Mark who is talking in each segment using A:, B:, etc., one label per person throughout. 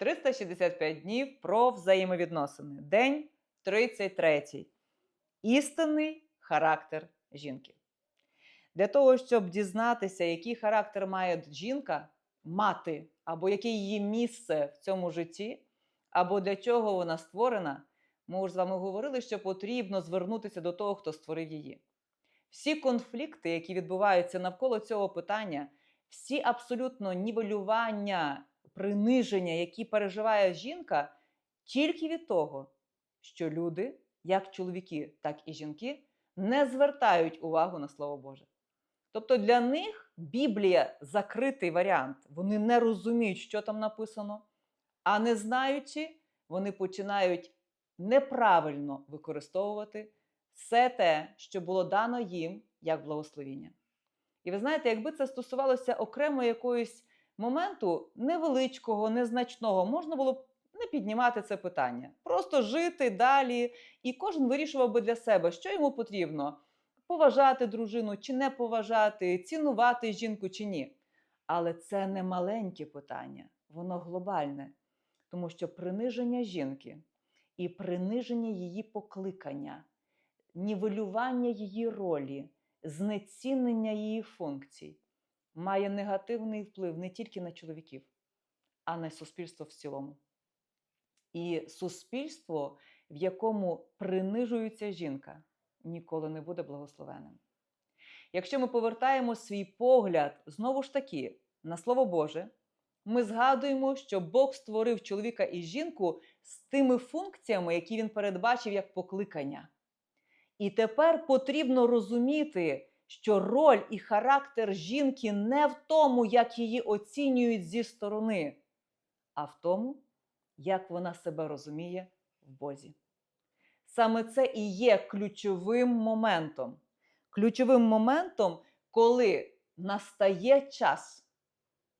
A: 365 днів про взаємовідносини. День 33. Істинний характер жінки. Для того, щоб дізнатися, який характер має жінка, мати, або яке її місце в цьому житті, або для чого вона створена, ми вже з вами говорили, що потрібно звернутися до того, хто створив її. Всі конфлікти, які відбуваються навколо цього питання, всі абсолютно нівелювання, приниження, які переживає жінка, тільки від того, що люди, як чоловіки, так і жінки, не звертають увагу на Слово Боже. Тобто для них Біблія закритий варіант. Вони не розуміють, що там написано, а не знаючи, вони починають неправильно використовувати все те, що було дано їм як благословіння. І ви знаєте, якби це стосувалося окремо якогось моменту невеличкого, незначного, можна було б не піднімати це питання, просто жити далі, і кожен вирішував би для себе, що йому потрібно поважати дружину чи не поважати, цінувати жінку чи ні. Але це не маленьке питання, воно глобальне, тому що приниження жінки і приниження її покликання, нівелювання її ролі, знецінення її функцій має негативний вплив не тільки на чоловіків, а на суспільство в цілому. І суспільство, в якому принижується жінка, ніколи не буде благословенним. Якщо ми повертаємо свій погляд знову ж таки на Слово Боже, ми згадуємо, що Бог створив чоловіка і жінку з тими функціями, які він передбачив як покликання. І тепер потрібно розуміти, що роль і характер жінки не в тому, як її оцінюють зі сторони, а в тому, як вона себе розуміє в Бозі. Саме це і є ключовим моментом. Ключовим моментом, коли настає час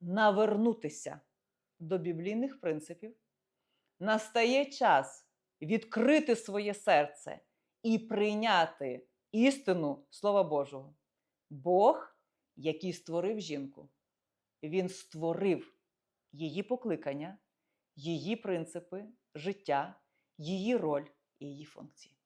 A: навернутися до біблійних принципів, настає час відкрити своє серце і прийняти істину Слова Божого. Бог, який створив жінку, Він створив її покликання, її принципи, життя, її роль і її функції.